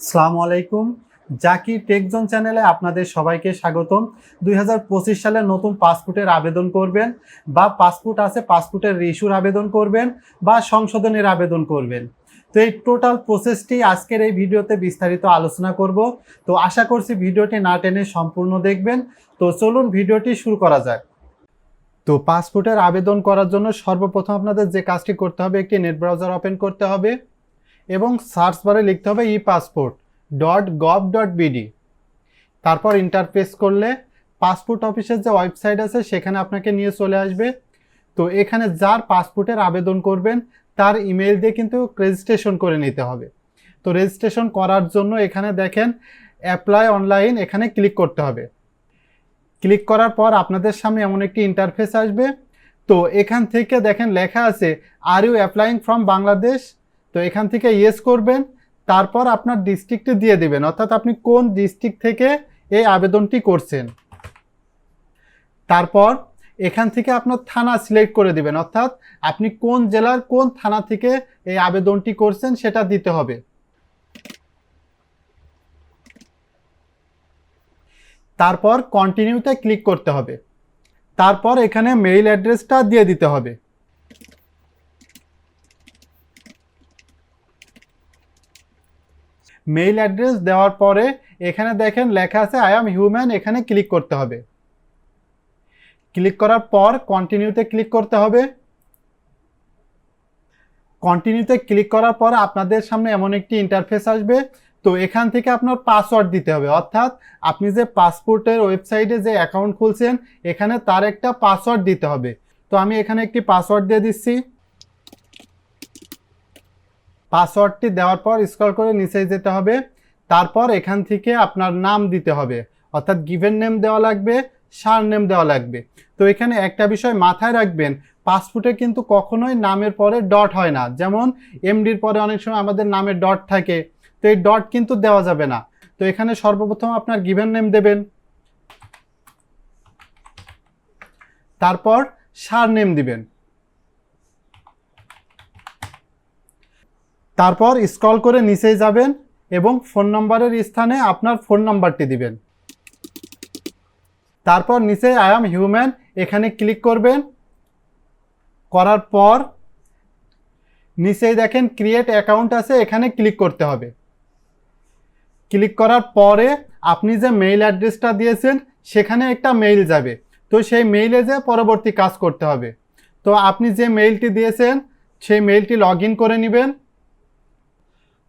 আসসালামু আলাইকুম। জাকির টেকজন চ্যানেলে আপনাদের সবাইকে স্বাগতম। দুই হাজার পঁচিশ সালে নতুন পাসপোর্টের আবেদন করবেন বা পাসপোর্ট আছে, পাসপোর্টের রিস্যুর আবেদন করবেন বা সংশোধনের আবেদন করবেন। তো এই টোটাল প্রসেসটি আজকের এই ভিডিওতে বিস্তারিত আলোচনা করব। তো আশা করছি ভিডিওটি না টেনে সম্পূর্ণ দেখবেন। তো চলুন ভিডিওটি শুরু করা যাক। তো পাসপোর্টের আবেদন করার জন্য সর্বপ্রথম আপনাদের যে কাজটি করতে হবে, একটি নেট ব্রাউজার ওপেন করতে হবে। এবং সার্চ বারে লিখতে হবে e passport dot gov dot BD তারপর ইন্টারফেস করলে পাসপোর্ট অফিসের যে ওয়েবসাইট আছে, সেখানে আপনাকে নিয়ে চলে আসবে। তো এখানে যার পাসপোর্টের আবেদন করবেন, তার ইমেল দিয়ে কিন্তু রেজিস্ট্রেশন করে নিতে হবে। তো রেজিস্ট্রেশন করার জন্য এখানে দেখেন অ্যাপ্লাই অনলাইন এখানে ক্লিক করতে হবে। ক্লিক করার পর আপনাদের সামনে এমন একটি ইন্টারফেস আসবে। তো এখান থেকে দেখেন লেখা আছে are you applying from Bangladesh তো এখান থেকে ইয়েস করবেন, তারপর আপনার ডিস্ট্রিক্টে দিয়ে দেবেন। অর্থাৎ আপনি কোন ডিস্ট্রিক্ট থেকে এই আবেদনটি করছেন। তারপর এখান থেকে আপনার থানা সিলেক্ট করে দিবেন। অর্থাৎ আপনি কোন জেলার কোন থানা থেকে এই আবেদনটি করছেন সেটা দিতে হবে। তারপর কন্টিনিউতে ক্লিক করতে হবে। তারপর এখানে মেইল অ্যাড্রেসটা দিয়ে দিতে হবে। মেইল অ্যাড্রেস দেওয়ার পরে এখানে দেখেন লেখা আছে আই অ্যাম হিউম্যান এখানে ক্লিক করতে হবে। ক্লিক করার পর কন্টিনিউতে ক্লিক করতে হবে। কন্টিনিউতে ক্লিক করার পর আপনাদের সামনে এমন একটি ইন্টারফেস আসবে। তো এখান থেকে আপনার পাসওয়ার্ড দিতে হবে। অর্থাৎ আপনি যে পাসপোর্টের ওয়েবসাইটে যে অ্যাকাউন্ট খুলছেন, এখানে তার একটা পাসওয়ার্ড দিতে হবে। তো আমি এখানে একটি পাসওয়ার্ড দিয়ে দিচ্ছি। পাসওয়ার্ডটি দেওয়ার পর স্ক্রল করে নিচে যেতে হবে। তারপর এখান থেকে আপনার নাম দিতে হবে। অর্থাৎ গিভেন নেম দেওয়া লাগবে সার নেম দেওয়া লাগবে। তো এখানে একটা বিষয় মাথায় রাখবেন পাসপোর্টে কিন্তু কখনোই নামের পরে ডট হয় না। যেমন এমডির পরে অনেক সময় আমাদের নামের ডট থাকে, তো এই ডট কিন্তু দেওয়া যাবে না। তো এখানে সর্বপ্রথম আপনার গিভেন নেম দেবেন। তারপর সার নেম দিবেন। তারপর স্ক্রল করে নিচে যাবেন এবং ফোন নম্বরের স্থানে আপনার ফোন নাম্বারটি দিবেন। তারপর নিচে আই অ্যাম হিউম্যান এখানে ক্লিক করবেন। করার পর নিচেই দেখেন ক্রিয়েট অ্যাকাউন্ট আছে, এখানে ক্লিক করতে হবে। ক্লিক করার পরে আপনি যে মেইল অ্যাড্রেসটা দিয়েছেন, সেখানে একটা মেইল যাবে। তো সেই মেইলে যে পরবর্তী কাজ করতে হবে। তো আপনি যে মেইলটি দিয়েছেন, সেই মেইলটি লগ করে নেবেন।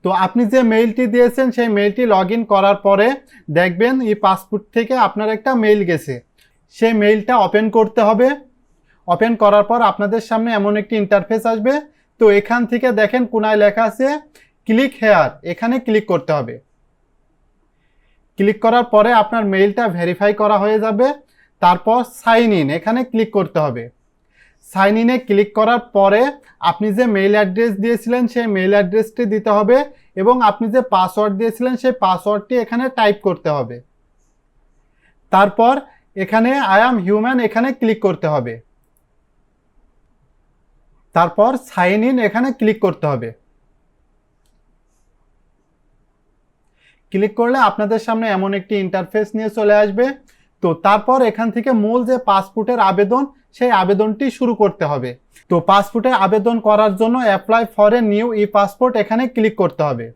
তো আপনি যে মেইলটি দিয়েছেন, সেই মেইলটি লগ করার পরে দেখবেন এই পাসপোর্ট থেকে আপনার একটা মেইল গেছে। সেই মেইলটা ওপেন করতে হবে। ওপেন করার পর আপনাদের সামনে এমন একটি ইন্টারফেস আসবে। তো এখান থেকে দেখেন কোনায় লেখা আছে ক্লিক হেয়ার এখানে ক্লিক করতে হবে। ক্লিক করার পরে আপনার মেইলটা ভেরিফাই করা হয়ে যাবে। তারপর সাইন ইন এখানে ক্লিক করতে হবে। সাইন ইনে ক্লিক করার পরে আপনি যে মেইল অ্যাড্রেস দিয়েছিলেন, সেই মেইল অ্যাড্রেসটি দিতে হবে এবং আপনি যে পাসওয়ার্ড দিয়েছিলেন, সেই পাসওয়ার্ডটি এখানে টাইপ করতে হবে। তারপর এখানে আই অ্যাম হিউম্যান এখানে ক্লিক করতে হবে। তারপর সাইন ইন এখানে ক্লিক করতে হবে। ক্লিক করলে আপনাদের সামনে এমন একটি ইন্টারফেস নিয়ে চলে আসবে। তো তারপর এখান থেকে মূল যে পাসপোর্টের আবেদন সেই আবেদনটি শুরু করতে হবে। তো পাসপোর্টে আবেদন করার জন্য apply for a new e passport এখানে ক্লিক করতে হবে।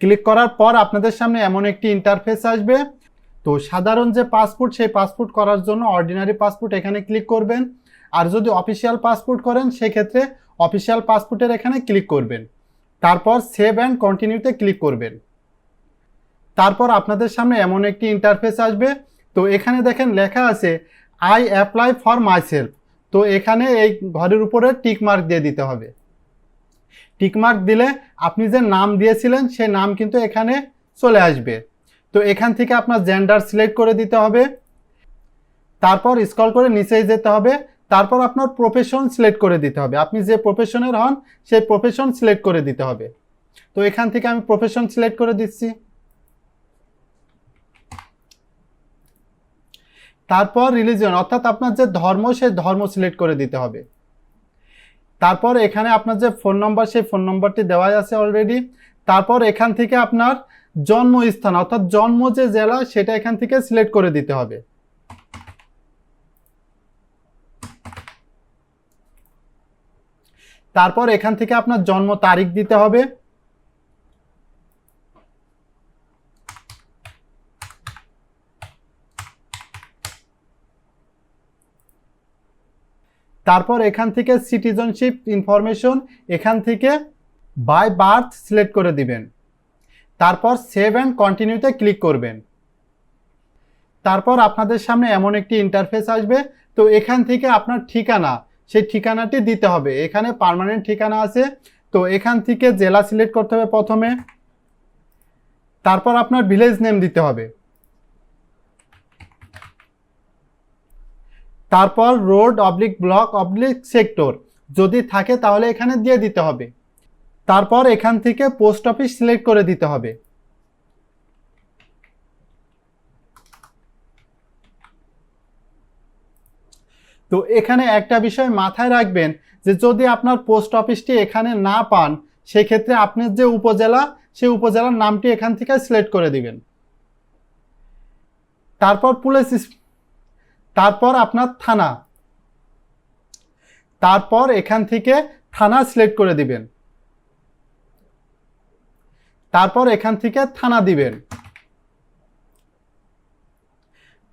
ক্লিক করার পর আপনাদের সামনে এমন একটি ইন্টারফেস আসবে। তো সাধারণ যে পাসপোর্ট সেই পাসপোর্ট করার জন্য অর্ডিনারি পাসপোর্ট এখানে ক্লিক করবেন। আর যদি অফিসিয়াল পাসপোর্ট করেন, সেক্ষেত্রে অফিসিয়াল পাসপোর্টের এখানে ক্লিক করবেন। তারপর সেভ অ্যান্ড কন্টিনিউতে ক্লিক করবেন। তারপর আপনাদের সামনে এমন একটি ইন্টারফেস আসবে। তো এখানে দেখেন লেখা আছে আই অ্যাপ্লাই ফর মাইসেলফ তো এখানে এই ঘরের উপরে টিক মার্ক দিয়ে দিতে হবে। টিক মার্ক দিলে আপনি যে নাম দিয়েছিলেন, সেই নাম কিন্তু এখানে চলে আসবে। তো এখান থেকে আপনার জেন্ডার সিলেক্ট করে দিতে হবে। তারপর স্কল করে নিচেই যেতে হবে। তারপর আপনার প্রফেশন সিলেক্ট করে দিতে হবে। আপনি যে প্রফেশনের হন, সেই প্রফেশন সিলেক্ট করে দিতে হবে। তো এখান থেকে আমি প্রফেশন সিলেক্ট করে দিচ্ছি। তারপর রিলিজিয়ন অর্থাৎ আপনার যে ধর্ম, সেই ধর্ম সিলেক্ট করে দিতে হবে। তারপর এখানে আপনার যে ফোন নম্বর সেই ফোন নম্বরটি দেওয়া আছে অলরেডি তারপর এখান থেকে আপনার জন্মস্থান, অর্থাৎ জন্ম যে জেলা, সেটা এখান থেকে সিলেক্ট করে দিতে হবে। তারপর এখান থেকে আপনার জন্ম তারিখ দিতে হবে। তারপর এখান থেকে সিটিজেনশিপ ইনফরমেশন এখান থেকে বাই বার্থ সিলেক্ট করে দিবেন। তারপর সেভ অ্যান্ড কন্টিনিউতে ক্লিক করবেন। তারপর আপনাদের সামনে এমন একটি ইন্টারফেস আসবে। তো এখান থেকে আপনার ঠিকানা, সেই ঠিকানাটি দিতে হবে। এখানে পার্মানেন্ট ঠিকানা আছে। তো এখান থেকে জেলা সিলেক্ট করতে হবে প্রথমে। তারপর আপনার ভিলেজ নেম দিতে হবে। তারপর road oblique block oblique sector. যদি থাকে তাহলে এখানে দিয়ে দিতে হবে। তারপর এখান থেকে পোস্ট অফিস সিলেক্ট করে দিতে হবে। তো এখানে একটা বিষয় মাথায় রাখবেন যে যদি আপনার পোস্ট অফিসটি এখানে না পান, সেক্ষেত্রে আপনি যে উপজেলা, সেই উপজেলার নামটি এখান থেকে সিলেক্ট করে দিবেন। তারপর পুলিশ তারপর আপনার থানা। তারপর এখান থেকে থানা সিলেক্ট করে দিবেন। তারপর এখান থেকে থানা দিবেন।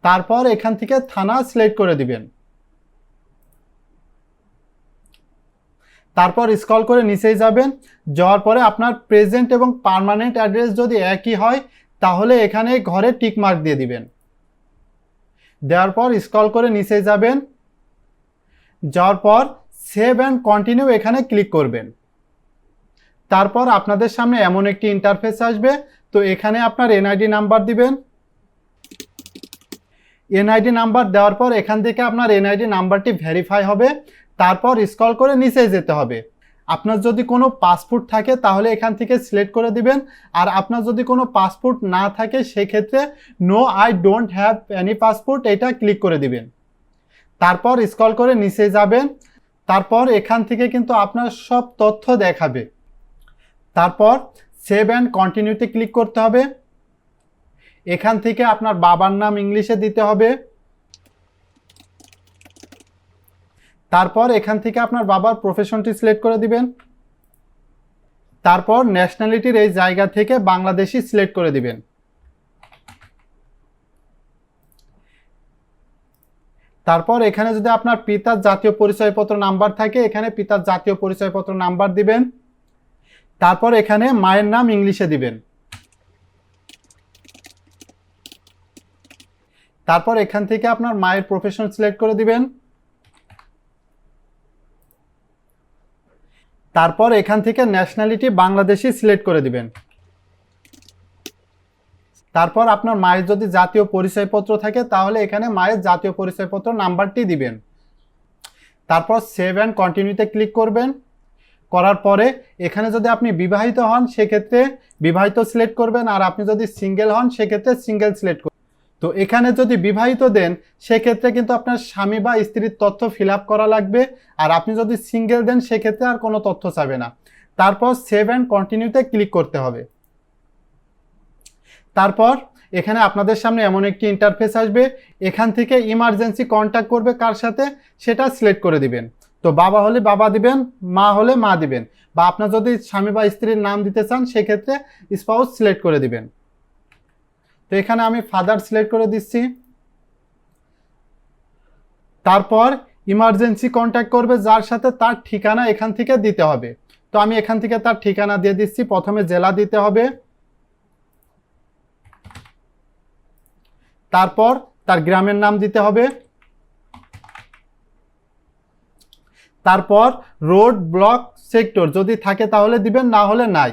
তারপর এখান থেকে থানা সিলেক্ট করে দিবেন। তারপর স্কল করে নিচেই যাবেন। যাওয়ার পরে আপনার প্রেজেন্ট এবং পার্মানেন্ট অ্যাড্রেস যদি একই হয়, তাহলে এখানে ঘরে টিক মার্ক দিয়ে দিবেন। দেওয়ার পর স্ক্রল করে নিচে যাবেন। যাওয়ার পর সেভ অ্যান্ড কন্টিনিউ এখানে ক্লিক করবেন। তারপর আপনাদের সামনে এমন একটি ইন্টারফেস আসবে। তো এখানে আপনার এনআইডি নাম্বার দিবেন। এনআইডি নাম্বার দেওয়ার পর এখান থেকে আপনার এনআইডি নাম্বারটি ভেরিফাই হবে। তারপর স্ক্রল করে নিচে যেতে হবে। আপনার যদি কোনো পাসপোর্ট থাকে, তাহলে এখান থেকে সিলেক্ট করে দিবেন। আর আপনার যদি কোনো পাসপোর্ট না থাকে, সেক্ষেত্রে no I don't have any passport এটা ক্লিক করে দিবেন। তারপর স্কল করে নিচে যাবেন। তারপর এখান থেকে কিন্তু আপনার সব তথ্য দেখাবে। তারপর সেভ অ্যান্ড কন্টিনিউতে ক্লিক করতে হবে। এখান থেকে আপনার বাবার নাম ইংলিশে দিতে হবে। তারপর এখান থেকে আপনার বাবার প্রফেশনটি সিলেক্ট করে দিবেন। তারপর ন্যাশনালিটির এই জায়গা থেকে বাংলাদেশি সিলেক্ট করে দিবেন। তারপর এখানে যদি আপনার পিতার জাতীয় পরিচয়পত্র নাম্বার থাকে, এখানে পিতার জাতীয় পরিচয়পত্র নাম্বার দিবেন। তারপর এখানে মায়ের নাম ইংলিশে দিবেন। তারপর এখান থেকে আপনার মায়ের প্রফেশন সিলেক্ট করে দিবেন। তারপর এখান থেকে ন্যাশনালিটি বাংলাদেশি সিলেক্ট করে দিবেন। তারপর আপনার মায়ের যদি জাতীয় পরিচয়পত্র থাকে, তাহলে এখানে মায়ের জাতীয় পরিচয়পত্র নাম্বারটি দিবেন। তারপর সেভ অ্যান্ড কন্টিনিউতে ক্লিক করবেন। করার পরে এখানে যদি আপনি বিবাহিত হন, সেক্ষেত্রে বিবাহিত সিলেক্ট করবেন, আর আপনি যদি সিঙ্গেল হন, সেক্ষেত্রে সিঙ্গেল সিলেক্ট করবেন। তো এখানে যদি বিবাহিত দেন, সেক্ষেত্রে কিন্তু আপনার স্বামী বা স্ত্রীর তথ্য ফিল করা লাগবে। আর আপনি যদি সিঙ্গেল দেন, সেক্ষেত্রে আর কোনো তথ্য চাবে না। তারপর সেভ অ্যান্ড কন্টিনিউতে ক্লিক করতে হবে। তারপর এখানে আপনাদের সামনে এমন একটি ইন্টারফেস আসবে। এখান থেকে ইমার্জেন্সি কন্ট্যাক্ট করবে কার সাথে? সেটা সিলেক্ট করে দিবেন। তো বাবা হলে বাবা দিবেন, মা হলে মা দিবেন। বা আপনার যদি স্বামী বা স্ত্রীর নাম দিতে চান, সেক্ষেত্রে স্পাউস সিলেক্ট করে দিবেন। তো এখানে আমি ফাদার সিলেক্ট করে দিচ্ছি। তারপর ইমার্জেন্সি কন্ট্যাক্ট করবে, যার সাথে তার ঠিকানা এখান থেকে দিতে হবে। তো আমি এখান থেকে তার ঠিকানা দিয়ে দিচ্ছি, প্রথমে জেলা দিতে হবে। তারপর তার গ্রামের নাম দিতে হবে। তারপর রোড, ব্লক, সেক্টর যদি থাকে তাহলে দিবেন, না হলে নাই।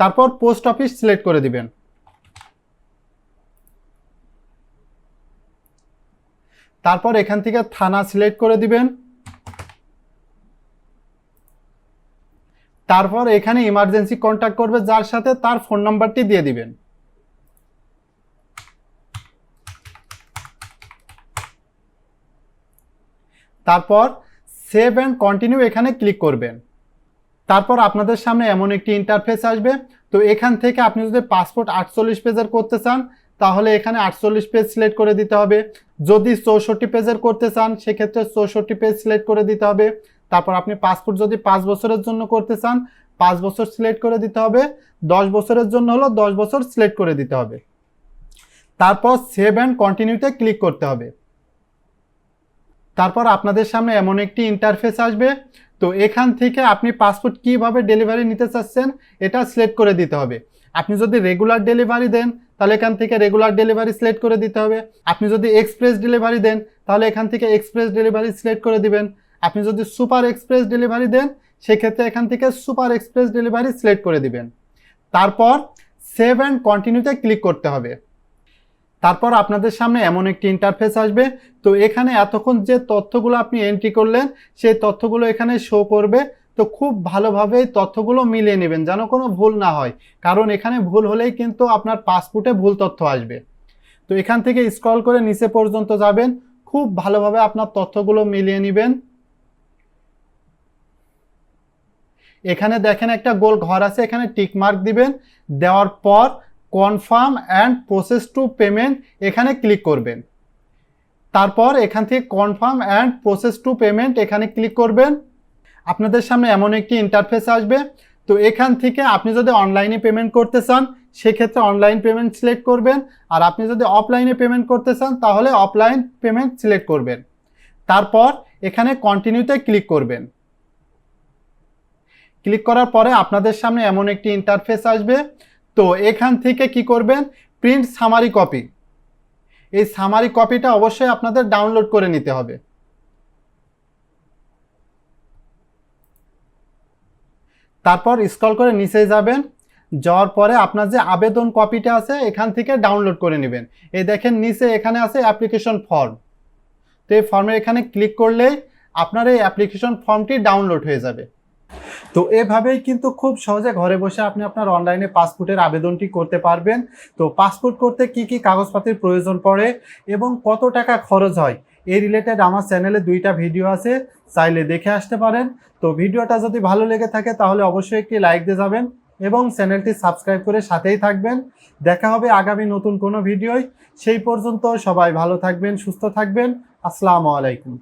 তারপর পোস্ট অফিস সিলেক্ট করে দিবেন। তারপর এখান থেকে থানা সিলেক্ট করে দিবেন। তারপর এখানে ইমার্জেন্সি কন্ট্যাক্ট করবে, যার সাথে তার ফোন নাম্বারটি দিয়ে দিবেন। তারপর সেভ অ্যান্ড কন্টিনিউ এখানে ক্লিক করবেন। তারপর আপনাদের সামনে এমন একটি ইন্টারফেস আসবে। তো এখান থেকে আপনি যদি পাসপোর্ট আটচল্লিশ পেজের করতে চান তাহলে এখানে আটচল্লিশ পেজ সিলেক্ট করে দিতে হবে। যদি চৌষট্টি পেজের করতে চান, সেক্ষেত্রে চৌষট্টি পেজ সিলেক্ট করে দিতে হবে। তারপর আপনি পাসপোর্ট যদি পাঁচ বছরের জন্য করতে চান, পাঁচ বছর সিলেক্ট করে দিতে হবে। দশ বছরের জন্য হলো দশ বছর সিলেক্ট করে দিতে হবে। তারপর সেভ অ্যান্ড কন্টিনিউতে ক্লিক করতে হবে। তারপর আপনাদের সামনে এমন একটি ইন্টারফেস আসবে। তো এখান থেকে আপনি পাসপোর্ট কীভাবে ডেলিভারি নিতে চাচ্ছেন, এটা সিলেক্ট করে দিতে হবে। আপনি যদি রেগুলার ডেলিভারি দেন, তাহলে এখান থেকে রেগুলার ডেলিভারি সিলেক্ট করে দিতে হবে। আপনি যদি এক্সপ্রেস ডেলিভারি দেন, তাহলে এখান থেকে এক্সপ্রেস ডেলিভারি সিলেক্ট করে দিবেন। আপনি যদি সুপার এক্সপ্রেস ডেলিভারি দেন, সেক্ষেত্রে এখান থেকে সুপার এক্সপ্রেস ডেলিভারি সিলেক্ট করে দিবেন। তারপর সেভ অ্যান্ড কন্টিনিউতে ক্লিক করতে হবে। তারপর আপনাদের সামনে এমন একটি ইন্টারফেস আসবে। তো এখানে এতক্ষণ যে তথ্যগুলো আপনি এন্ট্রি করলেন, সেই তথ্যগুলো এখানে শো করবে। তো খুব ভালোভাবে তথ্যগুলো মিলিয়ে নেবেন যেন কোনো ভুল না হয়। কারণ এখানে ভুল হলেই কিন্তু আপনার পাসপোর্টে ভুল তথ্য আসবে। তো এখান থেকে স্ক্রল করে নিচে পর্যন্ত যাবেন। খুব ভালোভাবে আপনার তথ্যগুলো মিলিয়ে নেবেন। এখানে দেখেন একটা গোল ঘর আছে, এখানে টিক মার্ক দিবেন। দেওয়ার পর confirm and process to payment এখানে ক্লিক করবেন। তারপর এখান থেকে confirm and process to payment এখানে ক্লিক করবেন। আপনাদের সামনে এমন একটি ইন্টারফেস আসবে। তো এখান থেকে আপনি যদি অনলাইনে পেমেন্ট করতে চান, সেক্ষেত্রে অনলাইন পেমেন্ট সিলেক্ট করবেন। আর আপনি যদি অফলাইনে পেমেন্ট করতে চান, তাহলে অফলাইন পেমেন্ট সিলেক্ট করবেন। তারপর এখানে কন্টিনিউতে ক্লিক করবেন। ক্লিক করার পরে আপনাদের সামনে এমন একটি ইন্টারফেস আসবে। তো এখান থেকে কি করবেন? প্রিন্ট সামারি কপি এই সামারি কপিটা অবশ্যই আপনাদের ডাউনলোড করে নিতে হবে। তারপর স্ক্রল করে নিচে যাবেন, যাওয়ার পরে আপনার যে আবেদন কপিটা আছে, এখান থেকে ডাউনলোড করে নেবেন। এই দেখেন নিচে এখানে আছে অ্যাপ্লিকেশন ফর্ম তো এই ফর্মে এখানে ক্লিক করলেই আপনার এই অ্যাপ্লিকেশন ফর্মটি ডাউনলোড হয়ে যাবে। তো এভাবেই কিন্তু খুব সহজে ঘরে বসে আপনি আপনার অনলাইনে পাসপোর্টের আবেদনটি করতে পারবেন। তো পাসপোর্ট করতে কি কি কাগজপাতির প্রয়োজন পড়ে এবং কত টাকা খরচ হয় এই রিলেটেড আমার চ্যানেলে দুইটা ভিডিও আছে, চাইলে দেখে আসতে পারেন। তো ভিডিওটা যদি ভালো লেগে থাকে, তাহলে অবশ্যই একটি লাইক দিয়ে যাবেন এবং চ্যানেলটি সাবস্ক্রাইব করে সাথেই থাকবেন। দেখা হবে আগামী নতুন কোনো ভিডিওয় সেই পর্যন্ত সবাই ভালো থাকবেন, সুস্থ থাকবেন। আসসালামু আলাইকুম।